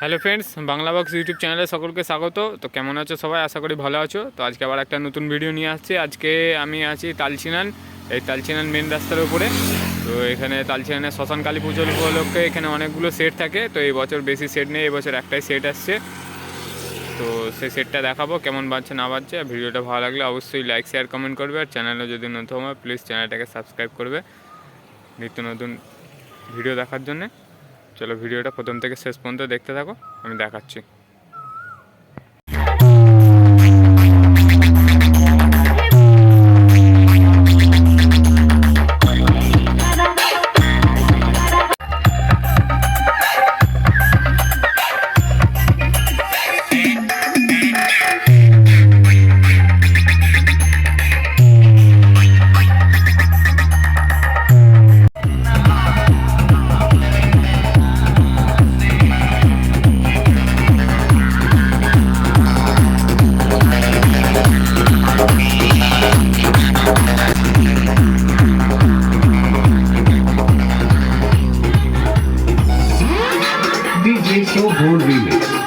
Hello friends, Bangla Box YouTube চ্যানেলে সকলকে স্বাগত। তো কেমন আছো সবাই? আশা করি ভালো আছো। তো আজকে আবার একটা নতুন ভিডিও নিয়ে আসছি। আজকে আমি আছি তালচিনান, এই তালচিনান মেন রাস্তার উপরে। তো এখানে তালচিনানের শ্মশান কালী পুজোর উপলক্ষে এখানে অনেকগুলো সেট থাকে। তো এই বছর বেশি সেট নেই এবছর একটাই সেট আসছে। তো সেই সেটটা দেখাবো, কেমন বাজছে, না আর ভিডিওটা ভালো লাগলে অবশ্যই লাইক শেয়ার কমেন্ট করবে। আর চ্যানেলে যদি নতুন হয় প্লিজ চ্যানেলটাকে সাবস্ক্রাইব করবে। নিত্য নতুন ভিডিও দেখার জন্যে। চলো ভিডিওটা প্রথম থেকে শেষ পর্যন্ত দেখতে থাকো আমি দেখাচ্ছি। Soul Remix.